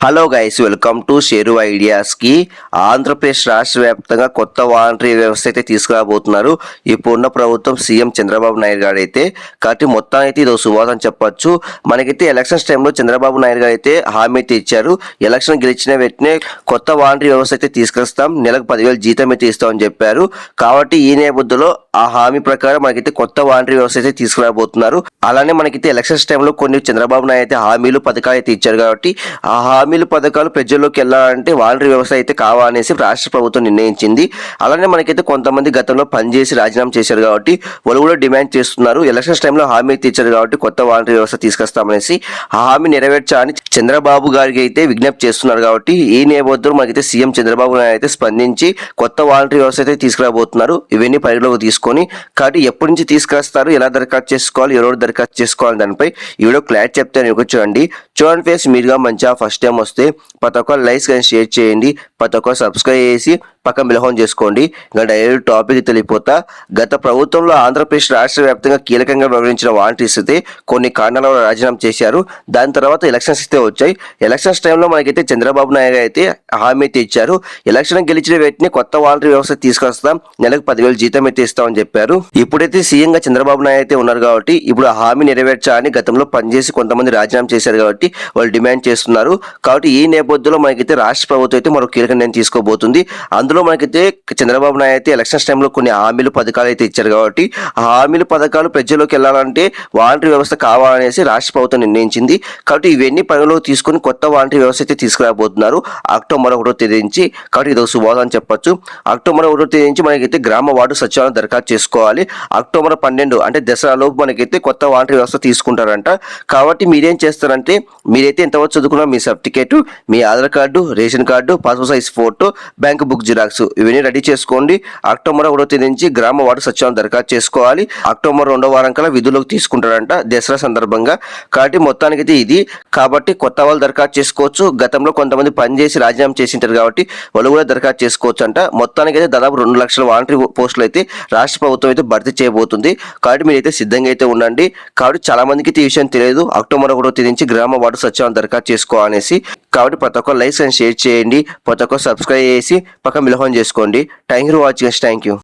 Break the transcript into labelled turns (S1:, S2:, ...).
S1: Hello guys welcome to share ఐడియాస్కి Andhra Pradesh రాష్ట్ర వ్యాప్తంగా కొత్త వాలంటరీ వ్యవస్థ అయితే తీసుకురాబోతున్నారు. ఇప్పుడున్న ప్రభుత్వం సీఎం చంద్రబాబు నాయుడు గారు అయితే కాబట్టి మొత్తం అయితే ఇది శుభాతం చెప్పొచ్చు. మనకైతే ఎలక్షన్స్ టైంలో చంద్రబాబు నాయుడు గారు అయితే హామీ అయితే ఇచ్చారు. ఎలక్షన్ గెలిచిన వెంటనే కొత్త వాలంటరీ వ్యవస్థ అయితే తీసుకొస్తాం. నెలకు పదివేలు జీతం అయితే ఇస్తామని చెప్పారు. కాబట్టి ఈ నేపథ్యంలో ఆ హామీ ప్రకారం మనకైతే కొత్త వాలంటరీ వ్యవస్థ అయితే తీసుకురాబోతున్నారు. అలానే మనకైతే ఎలక్షన్స్ టైంలో కొన్ని చంద్రబాబు నాయుడు అయితే హామీలు పథకాలు అయితే ఇచ్చారు కాబట్టి ఆ హామీ హామీలు పథకాలు ప్రజల్లోకి వెళ్ళాలంటే వాలంటరీ వ్యవస్థ అయితే కావాలనేసి రాష్ట్ర ప్రభుత్వం నిర్ణయించింది. అలానే మనకైతే కొంతమంది గతంలో పనిచేసి రాజీనామా చేశారు కాబట్టి వాళ్ళు కూడా డిమాండ్ చేస్తున్నారు. ఎలక్షన్స్ టైంలో హామీ తీర్చారు ఇచ్చారు కాబట్టి కొత్త వాలంటరీ వ్యవస్థ తీసుకొస్తామనేసి ఆ హామీ నెరవేర్చాలని చంద్రబాబు గారికి అయితే విజ్ఞప్తి చేస్తున్నారు కాబట్టి ఈ నేపథ్యంలో మనకైతే సీఎం చంద్రబాబు నాయుడు అయితే స్పందించి కొత్త వాలంటరీ వ్యవస్థ అయితే తీసుకురాబోతున్నారు. ఇవన్నీ పరిగణలోకి తీసుకొని కాబట్టి ఎప్పటి నుంచి తీసుకొస్తారు ఎలా దరఖాస్తు చేసుకోవాలి ఎవరు దరఖాస్తు చేసుకోవాలి దానిపై ఈ వీడియో క్లారిటీ చెప్తే నేను చూడండి. చూడండి ఫేస్ మీరుగా మంచిగా ఫస్ట్ టైం వస్తే ప్రతి ఒక్కరు లైక్స్ కానీ షేర్ చేయండి ప్రతి ఒక్కరు సబ్స్క్రైబ్ చేసి పక్కన బిలహోన్ చేసుకోండి. ఇంకా డైరెక్ట్ టాపిక్ తెలియపోతా. గత ప్రభుత్వంలో ఆంధ్రప్రదేశ్ రాష్ట్ర వ్యాప్తంగా కీలకంగా వ్యవహరించిన వాలంటీర్స్ అయితే కొన్ని కారణాల వల్ల రాజీనామా చేశారు. దాని తర్వాత ఎలక్షన్స్ అయితే వచ్చాయి. ఎలక్షన్స్ టైంలో మనకైతే చంద్రబాబు నాయుడు అయితే హామీ అయితే ఇచ్చారు. ఎలక్షన్ గెలిచిన వ్యక్తిని కొత్త వాలంటీర్ వ్యవస్థ తీసుకొస్తాం. నెలకు పదివేలు జీతం అయితే ఇస్తామని చెప్పారు. ఇప్పుడైతే సీఎంగా చంద్రబాబు నాయుడు అయితే ఉన్నారు కాబట్టి ఇప్పుడు ఆ హామీ నెరవేర్చాలని గతంలో పనిచేసి కొంతమంది రాజీనామా చేశారు కాబట్టి వాళ్ళు డిమాండ్ చేస్తున్నారు. కాబట్టి ఈ నేపథ్యంలో మనకైతే రాష్ట్ర ప్రభుత్వం అయితే మరో కీలక నిర్ణయం తీసుకోబోతుంది. అందులో మనకైతే చంద్రబాబు నాయుడు అయితే ఎలక్షన్స్ టైంలో కొన్ని హామీలు పథకాలు అయితే ఇచ్చారు కాబట్టి ఆ హామీలు పథకాలు ప్రజల్లోకి వెళ్ళాలంటే వాలంటరీ వ్యవస్థ కావాలనేసి రాష్ట్ర ప్రభుత్వం నిర్ణయించింది. కాబట్టి ఇవన్నీ పరిగణలోకి తీసుకొని కొత్త వాలంటరీ వ్యవస్థ అయితే తీసుకురాబోతున్నారు. అక్టోబర్ ఒకటో తేదీ నుంచి కాబట్టి ఇది ఒక శుభోదం అని చెప్పొచ్చు. అక్టోబర్ ఒకటో తేదీ నుంచి మనకైతే గ్రామ వార్డు సచివాలయం దరఖాస్తు చేసుకోవాలి. అక్టోబర్ పన్నెండు అంటే దసరాలోపు మనకైతే కొత్త వాలంటరీ వ్యవస్థ తీసుకుంటారంట. కాబట్టి మీరేం చేస్తారంటే మీరైతే ఎంతవరకు చదువుకున్నా మీ సర్టిఫికేట్ మీ Aadhaar card ration card passport size photo bank book xerox ఇవన్నీ రెడీ చేసుకోండి. అక్టోబర్ ఒకటో తేదీ నుంచి గ్రామ వార్డు సచివాలయం దరఖాస్తు చేసుకోవాలి. అక్టోబర్ రెండో వారం కల్లా విధులకు తీసుకుంటారంట దసరా సందర్భంగా. కాబట్టి మొత్తానికైతే ఇది. కాబట్టి కొత్త వాళ్ళు దరఖాస్తు చేసుకోవచ్చు. గతంలో కొంతమంది పనిచేసి రాజీనామా చేసింటారు కాబట్టి వాళ్ళు కూడా దరఖాస్తు చేసుకోవచ్చు అంట మొత్తానికైతే దాదాపు రెండు లక్షల వాలంటరీ పోస్టులు అయితే రాష్ట్ర ప్రభుత్వం అయితే భర్తీ చేయబోతుంది. కాబట్టి మీరైతే సిద్ధంగా అయితే ఉండండి. కాబట్టి చాలా మందికి అయితే ఈ విషయం తెలియదు. అక్టోబర్ ఒకటో తేదీ నుంచి గ్రామ వార్డు సచివాలయం దరఖాస్తు చేసుకోవాలనేసి. కాబట్టి ప్రతి ఒక్క లైక్స్ అండ్ షేర్ చేయండి. ప్రతి ఒక్క సబ్స్క్రైబ్ చేసి పక్కన మిలహం చేసుకోండి. Thank you watching thank you.